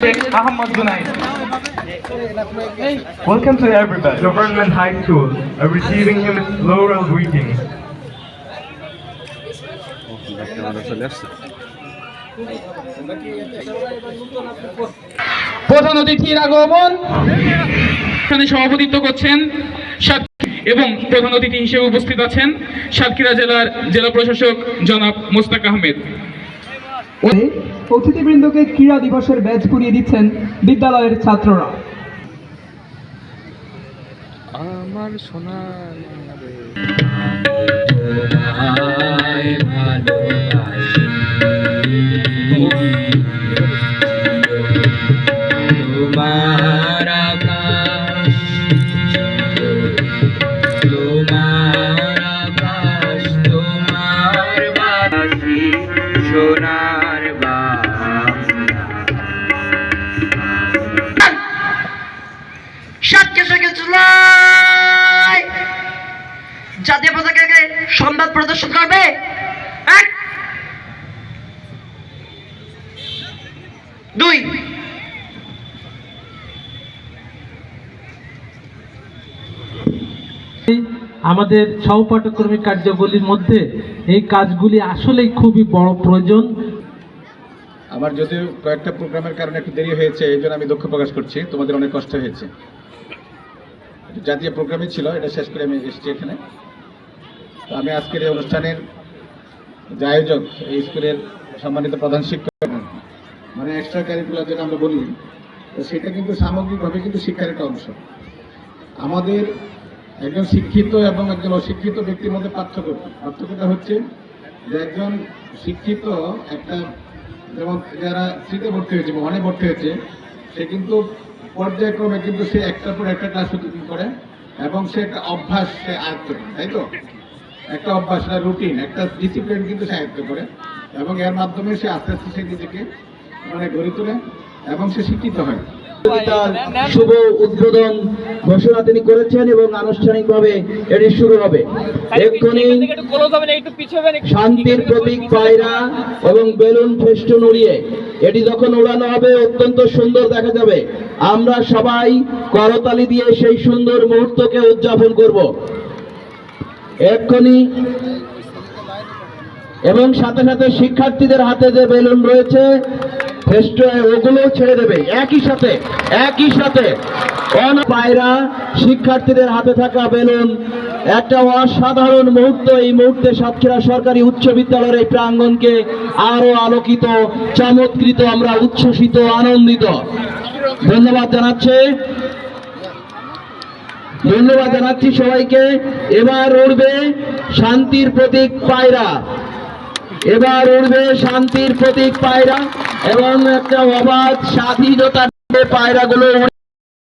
Sheikh Ahmad Junaid. Welcome to everybody. Government High School are receiving him with floral greetings. প্রধান অতিথির আগমন এখানে সভাপতিত্ব করছেন এবং প্রধান অতিথি হিসেবে উপস্থিত আছেন সাতক্ষীরা জেলার জেলা প্রশাসক জনাব মোস্তাক আহমেদ অতিথিবৃন্দকে ক্রীড়া দিবসের ব্যাচ পুড়িয়ে দিচ্ছেন বিদ্যালয়ের ছাত্ররা। তোমার পতাকাকে সংবাদ প্রদর্শন করবে। এক দুই আমাদের সহপাঠক্রমিক কার্যগুলির মধ্যে এই কাজগুলি আসলেই খুবই বড় প্রয়োজন। আমার যদিও কয়েকটা প্রোগ্রামের কারণে একটু দেরি হয়েছে এই জন্য আমি দুঃখ প্রকাশ করছি। তোমাদের অনেক কষ্ট হয়েছে। জাতীয় প্রোগ্রামই ছিল এটা শেষ করে আমি এসেছি এখানে। আমি আজকের এই অনুষ্ঠানের যে আয়োজক, এই স্কুলের সম্মানিত প্রধান শিক্ষক মানে এক্সট্রা ক্যারিকুলার যেটা আমরা বলি, তো সেটা কিন্তু সামগ্রিকভাবে কিন্তু শিক্ষার একটা অংশ আমাদের একজন শিক্ষিত এবং একজন অশিক্ষিত ব্যক্তির মধ্যে পার্থক্য? পার্থক্যটা হচ্ছে যে একজন শিক্ষিত একটা যেমন যারা থ্রিতে ভর্তি হয়েছে বা ওয়ানে ভর্তি হয়েছে, সে কিন্তু পর্যায়ক্রমে কিন্তু সে একটার পর একটা ক্লাস করে এবং সে একটা অভ্যাস সে আয়ত্ত করে, তাই তো একটা অভ্যাস একটা রুটিন একটা ডিসিপ্লিন কিন্তু সে আয়ত্ত করে। এবং এর মাধ্যমে সে আস্তে আস্তে সে নিজেকে মানে গড়ে তোলে এবং সে শিক্ষিত হয়। শুভ উদ্বোধন ঘোষণা তিনি করেছেন এবং আনুষ্ঠানিকভাবে এটি শুরু হবে। এক্ষুনি শান্তির প্রতীক পায়রা এবং বেলুন ফেস্টুন উড়িয়ে এটি যখন উড়ানো হবে অত্যন্ত সুন্দর দেখা যাবে। আমরা সবাই করতালি দিয়ে সেই সুন্দর মুহূর্তকে উদযাপন করব। এক্ষুনি এবং সাথে সাথে শিক্ষার্থীদের হাতে যে বেলুন রয়েছে ওগুলো ছেড়ে দেবে। একই সাথে একই সাথে পায়রা শিক্ষার্থীদের হাতে থাকা বেলুন, একটা অসাধারণ মুহূর্ত এই মুহূর্তে সাতক্ষীরা সরকারি উচ্চ বিদ্যালয়ের এই প্রাঙ্গণকে আরও আলোকিত, চমৎকৃত, আমরা উচ্ছ্বসিত, আনন্দিত। ধন্যবাদ জানাচ্ছে। ধন্যবাদ জানাচ্ছি সবাইকে। এবার উঠবে শান্তির প্রতীক পায়রা। এবার উঠবে শান্তির প্রতীক পায়রা এবং একটা অবাধ স্বাধীনতা পায়রাগুলো